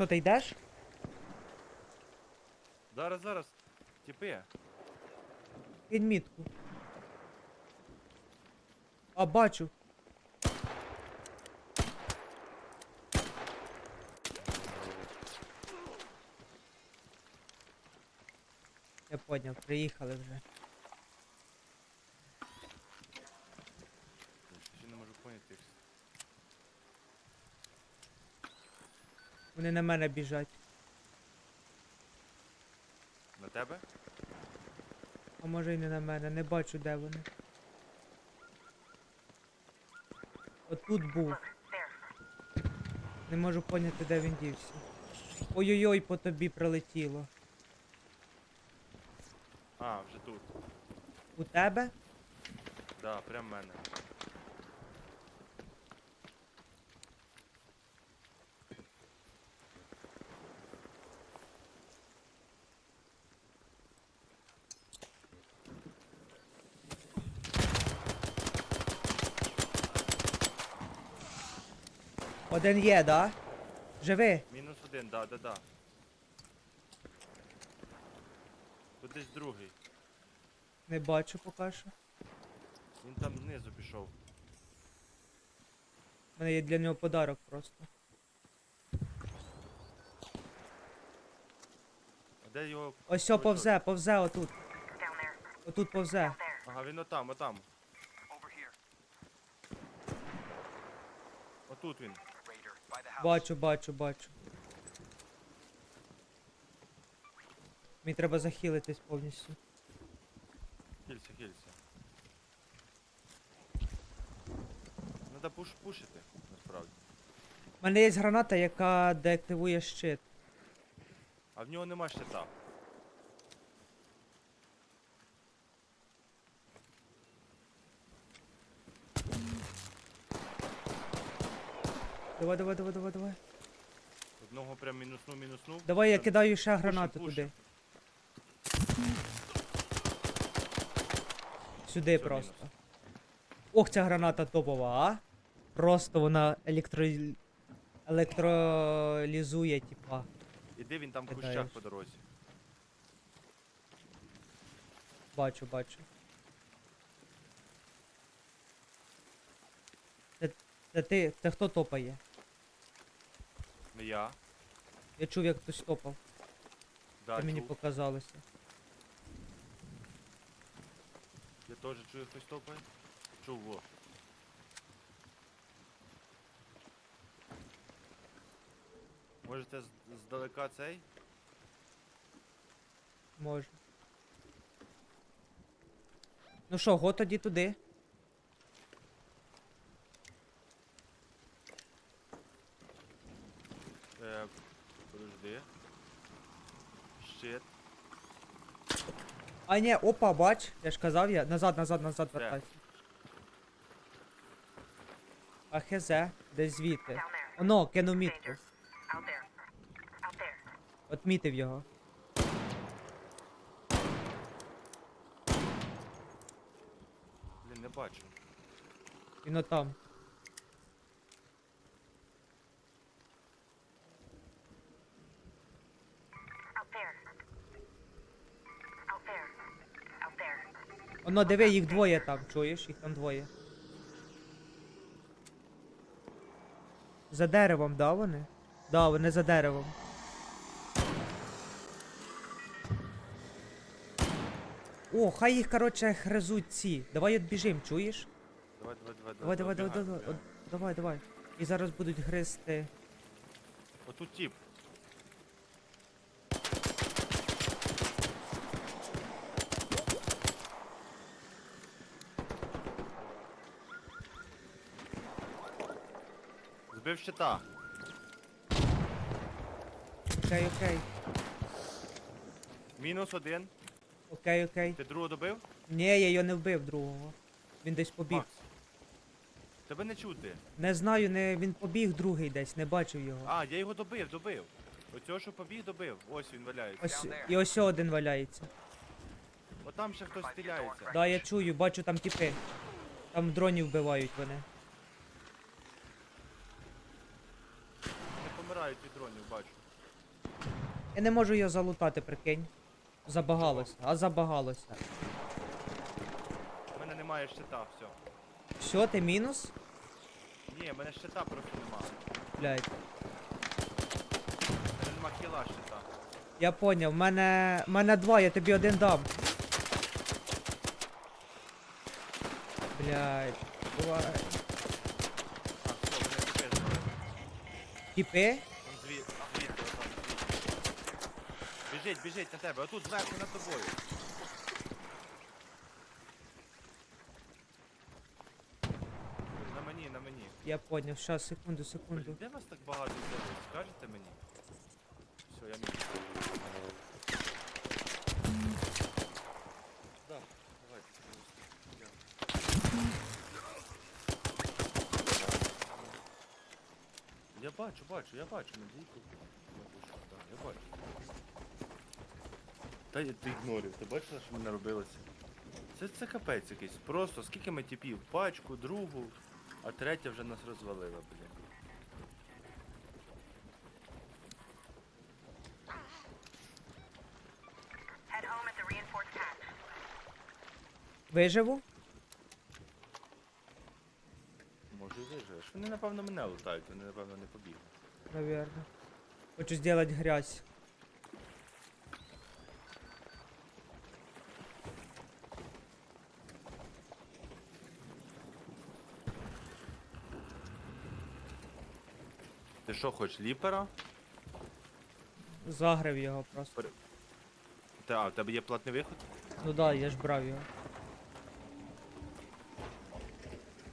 Що ти йдеш? Зараз, зараз. Тіпи. Кинь мітку. А, бачу. Я поняв, приїхали вже. Ще не можу поняти. як- Вони на мене біжать. На тебе? А може й не на мене, не бачу де вони. Отут був. Не можу поняти, де він дівся. Ой-ой-ой, по тобі прилетіло. А, вже тут. У тебе? Да, прям в мене. Один є, да? Живи. Мінус один, да, да, да. Тут десь другий. Не бачу поки що. Він там знизу пішов. У мене є для нього подарок просто. А де його. Ось сьо повзе, повзе отут. Отут повзе. Ага, він отам, отам. Отут він. Бачу, бачу, бачу. Мені треба захилитись повністю. Хілься, хілься. Треба пуш пушити, насправді. У мене є граната, яка деактивує щит. А в нього нема щита. Давай, давай, давай, давай, давай. Одного прям мінуснув, мінуснув. Давай я кидаю ще гранату пушим. туди. Сюди Всё, просто. мінус. Ох, ця граната топова, а? Просто вона електро... електролізує, типа. Іди він там в Кидаєш. кущах по дорозі. Бачу, бачу. Це, це ти, це хто топає? Не я. Я чув, як хтось топав. Да, Це мені чув. показалося. Я теж чую хтось топає. Чув, во. Можете з- здалека цей? Може. Ну що, го тоді туди. Е, подожди. Щит. А ні, опа, бач, я ж казав я. Назад, назад, назад вертайся. А хз, десь звідти. Оно, кинув мітку. От мітив його. Блін, не бачу. Він отам. Оно, диви, їх двоє там, чуєш? Їх там двоє. За деревом, да, вони? Да, вони за деревом. О, хай їх, короче, хрезуть ці. Давай відбіжим, чуєш? Давай, давай, давай, Давай, давай, давай, давай, давай, давай. І зараз будуть гризти. Отут тип. Збив щита. Окей, окей. Мінус один. Окей, окей. Ти другого добив? Ні, я його не вбив другого. Він десь побіг. Макс. Тебе не чути. Не знаю, не він побіг другий десь, не бачив його. А, я його добив, добив. Оцього, що побіг, добив. Ось він валяється. Ось і ось один валяється. От там ще хтось стріляється. Да, я чую, бачу там тіпи. Там дронів вбивають вони. Помирають від дронів, бачу. Я не можу його залутати, прикинь. Забагалося, а забагалося. У мене немає щита, все. Що, ти мінус? Ні, в мене щита просто немає. Блядь. У мене нема кіла щита. Я поняв, в мене. в мене два, я тобі один дам. Блядь. Бувай. А, все, мене тепер. Тіпи? Там звід, звідти, отам, звідти. Біжить, біжить на тебе, отут зверху над тобою. На мені, на мені. Я поняв, щас, секунду, Блін, секунду. де вас так багато взяли? Скажете мені? Все, я мені. Да, давайте. Я... Я бачу, бачу, я бачу, надійку. Так, я бачу. Та я ти ігнорив, ти бачила, що мене робилося? Це, це капець якийсь. Просто скільки ми тіпів? Пачку, другу, а третя вже нас розвалила, блін. Виживу? Може і виживеш. Вони напевно мене лутають, вони напевно не побігли. Наверно. Хочу сделать грязь. Ти що, хочеш ліпера? Загрив його просто. Та, а в тебе є платний виход? Ну да, я ж брав його.